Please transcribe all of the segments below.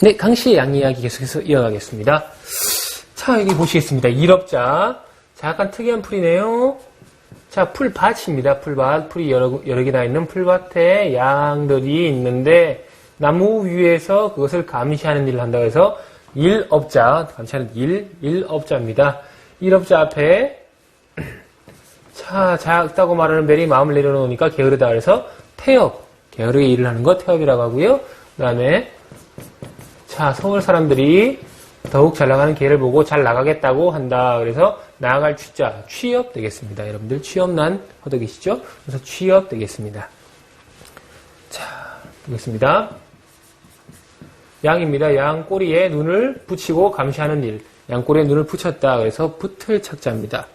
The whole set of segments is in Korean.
네, 강씨의 양 이야기 계속해서 이어가겠습니다. 자, 여기 보시겠습니다. 일업자. 자, 약간 특이한 풀이네요. 자, 풀밭입니다. 풀밭. 풀이 여러, 여러 개나 있는 풀밭에 양들이 있는데, 나무 위에서 그것을 감시하는 일을 한다고 해서, 일업자. 감시하는 일, 일업자입니다. 일업자 앞에, 자, 작다고 말하는 벨이 마음을 내려놓으니까 게으르다. 그래서, 태업. 게으르게 일을 하는 거 태업이라고 하고요. 그 다음에, 자, 서울 사람들이 더욱 잘 나가는 기회를 보고 잘 나가겠다고 한다. 그래서 나아갈 취자, 취업 되겠습니다. 여러분들 취업난 하고 계시죠? 그래서 취업 되겠습니다. 자, 되겠습니다. 양입니다. 양 꼬리에 눈을 붙이고 감시하는 일. 양 꼬리에 눈을 붙였다. 그래서 붙을 착자입니다.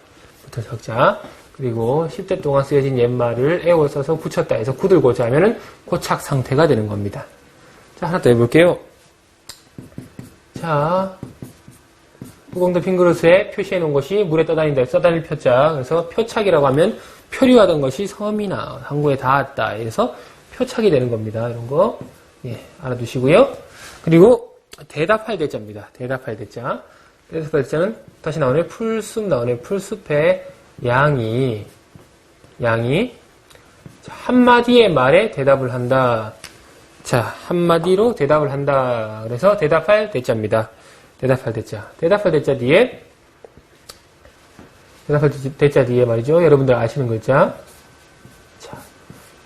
붙을 착자. 그리고 10대 동안 쓰여진 옛말을 애워 써서 붙였다 해서 굳을고자 하면은 고착 상태가 되는 겁니다. 자, 하나 더 해볼게요. 자, 후공도 빈 그릇에 표시해 놓은 것이 물에 떠다닌다. 써다닐 표자. 그래서 표착이라고 하면 표류하던 것이 섬이나 항구에 닿았다. 그래서 표착이 되는 겁니다. 이런 거, 예, 알아두시고요. 그리고 대답할 대자입니다. 대답할 대자. 대답할 대자는 다시 나오네. 풀숲 나오네. 풀숲에 양이, 양이 한 마디의 말에 대답을 한다. 자, 한마디로 대답을 한다. 그래서 대답할 대자입니다. 대답할 대자. 대답할 대자 뒤에, 대답할 대자 뒤에 말이죠. 여러분들 아시는 글자. 자,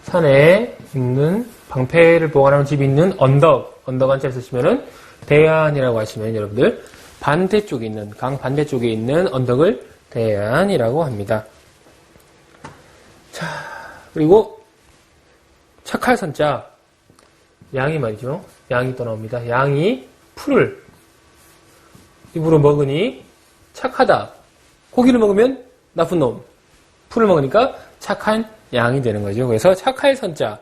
산에 있는 방패를 보관하는 집이 있는 언덕. 언덕 한자 쓰시면은 대안이라고 하시면 여러분들 반대쪽에 있는, 강 반대쪽에 있는 언덕을 대안이라고 합니다. 자, 그리고 착할 선자. 양이 말이죠. 양이 또 나옵니다. 양이 풀을 입으로 먹으니 착하다. 고기를 먹으면 나쁜 놈. 풀을 먹으니까 착한 양이 되는 거죠. 그래서 착할 선자.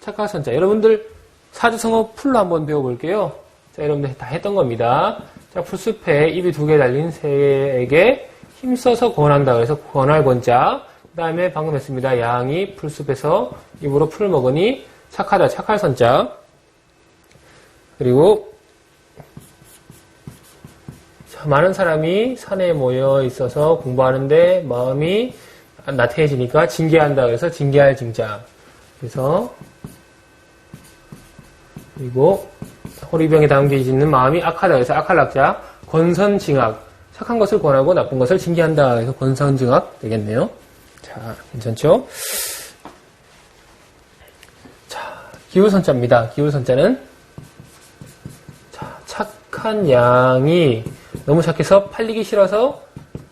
착할 선자. 여러분들 사주성어 풀로 한번 배워볼게요. 자, 여러분들 다 했던 겁니다. 자, 풀숲에 입이 두 개 달린 새에게 힘써서 권한다. 그래서 권할 권자. 그 다음에 방금 했습니다. 양이 풀숲에서 입으로 풀을 먹으니 착하다. 착할 선자. 그리고 많은 사람이 산에 모여 있어서 공부하는데 마음이 나태해지니까 징계한다. 그래서 징계할 징자. 그래서 그리고 호리병에 담겨 있는 마음이 악하다. 그래서 악할 악자. 권선징악. 착한 것을 권하고 나쁜 것을 징계한다. 그래서 권선징악 되겠네요. 자, 괜찮죠? 자, 기울선자입니다. 기울선자는 착한 양이 너무 착해서 팔리기 싫어서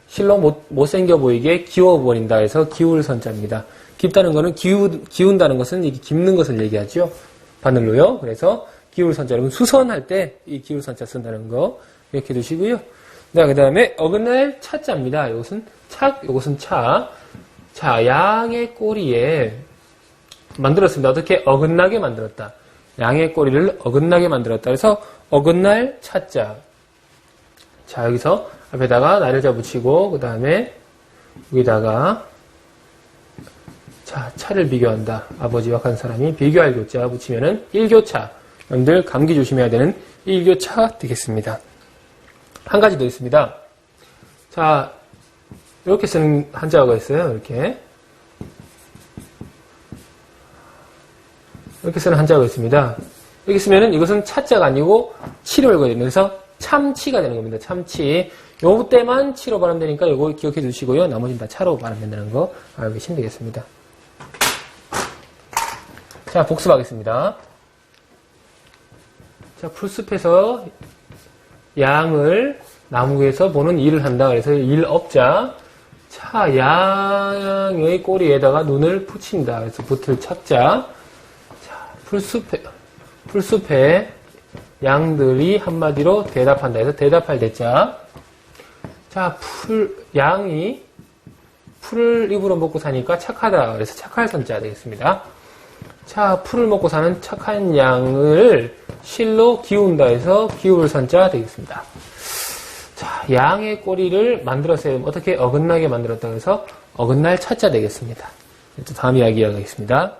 실로 못, 못생겨 보이게 기워버린다 해서 기울 선자입니다. 깊다는 것은 기우, 기운다는 것은 이게 깊는 것을 얘기하죠. 바늘로요. 그래서 기울 선자. 여러분 수선할 때 이 기울 선자 쓴다는 거 이렇게 두시고요. 네, 그 다음에 어긋날 차자입니다. 이것은 착, 이것은 차. 자, 양의 꼬리에 만들었습니다. 어떻게 어긋나게 만들었다. 양의 꼬리를 어긋나게 만들었다. 그래서 어긋날 차자. 자, 여기서 앞에다가 날을자 붙이고, 그 다음에 여기다가 자, 차를 비교한다. 아버지와 한 사람이 비교할 교자 붙이면은 일교차. 여러분들 감기 조심해야 되는 일교차 되겠습니다. 한 가지 더 있습니다. 자, 이렇게 쓰는 한자가 있어요. 이렇게. 이렇게 쓰는 한자가 있습니다. 이렇게 쓰면은 이것은 차자가 아니고 거거든요. 그래서 참치가 되는 겁니다. 참치. 요 때만 치로 발음되니까 요거 기억해 두시고요. 나머지는 다 차로 발음된다는 거 알고 계시면 되겠습니다. 자, 복습하겠습니다. 자, 풀숲에서 양을 나무 위에서 보는 일을 한다. 그래서 일업자. 차, 양의 꼬리에다가 눈을 붙인다. 그래서 붙을 착자. 자, 풀숲에, 풀숲에 양들이 한마디로 대답한다 해서 대답할 대자. 자, 풀, 양이 풀을 입으로 먹고 사니까 착하다. 그래서 착할 선자 되겠습니다. 자, 풀을 먹고 사는 착한 양을 실로 기운다 해서 기울 선자 되겠습니다. 자, 양의 꼬리를 만들었어요. 어떻게 어긋나게 만들었다 해서 어긋날 차자 되겠습니다. 또 다음 이야기 이어가겠습니다.